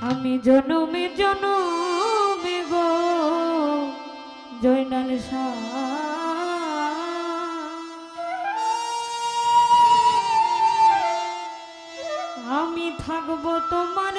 আমি জনমে জনমে গো জয়নাল আমি থাকব তোমার